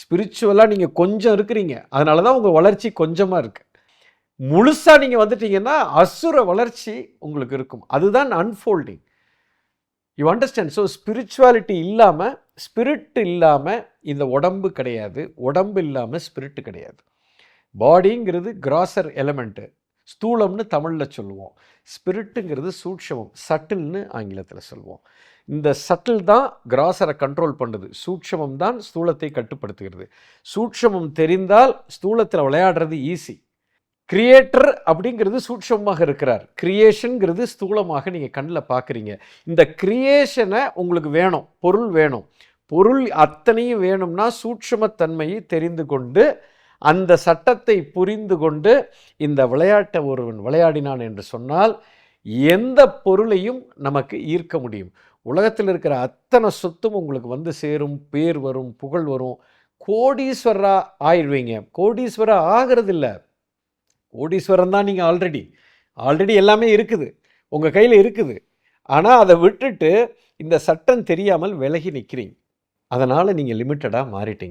ஸ்பிரிச்சுவலாக நீங்கள் கொஞ்சம் இருக்கிறீங்க. அதனால தான் உங்கள் வளர்ச்சி கொஞ்சமாக இருக்குது முழுசாக நீங்கள் வந்துட்டீங்கன்னா அசுர வளர்ச்சி உங்களுக்கு இருக்கும். அதுதான் unfolding you understand so spirituality இல்லாமல் ஸ்பிரிட் இல்லாமல் இந்த உடம்பு கிடையாது. உடம்பு இல்லாமல் ஸ்பிரிட் கிடையாது. பாடிங்கிறது கிராசர் எலமெண்ட்டு ஸ்தூலம்னு தமிழில் சொல்லுவோம். ஸ்பிரிட்டுங்கிறது சூட்சமம். சட்டில்னு ஆங்கிலத்தில் சொல்லுவோம். இந்த சட்டில் தான் கிராசரை கண்ட்ரோல் பண்ணுது. சூட்சமம் தான் ஸ்தூலத்தை கட்டுப்படுத்துகிறது. சூட்சமம் தெரிந்தால் ஸ்தூலத்தில் விளையாடுறது ஈஸி. கிரியேட்டர் அப்படிங்கிறது சூட்சமமாக இருக்கிறார். கிரியேஷனுங்கிறது ஸ்தூலமாக நீங்கள் கண்ணில் பார்க்குறீங்க இந்த கிரியேஷனை உங்களுக்கு வேணும். பொருள் வேணும். பொருள் அத்தனையும் வேணும்னா சூட்சமத்தன்மையை தெரிந்து கொண்டு அந்த சட்டத்தை புரிந்து கொண்டு இந்த விளையாட்டை ஒருவன் விளையாடினான் என்று சொன்னால் எந்த பொருளையும் நமக்கு ஈர்க்க முடியும். உலகத்தில் இருக்கிற அத்தனை சொத்தும் உங்களுக்கு வந்து சேரும் பேர் வரும் புகழ் வரும். கோடீஸ்வரா ஆயிடுவீங்க. கோடீஸ்வரா ஆகிறதில்ல. கோடீஸ்வரன் தான் நீங்கள் ஆல்ரெடி ஆல்ரெடி எல்லாமே இருக்குது. உங்கள் கையில் இருக்குது. ஆனால் அதை விட்டுட்டு இந்த சட்டம் தெரியாமல் விலகி நிற்கிறீங்க அதனால் நீங்கள் லிமிட்டடாக மாறிட்டீங்க.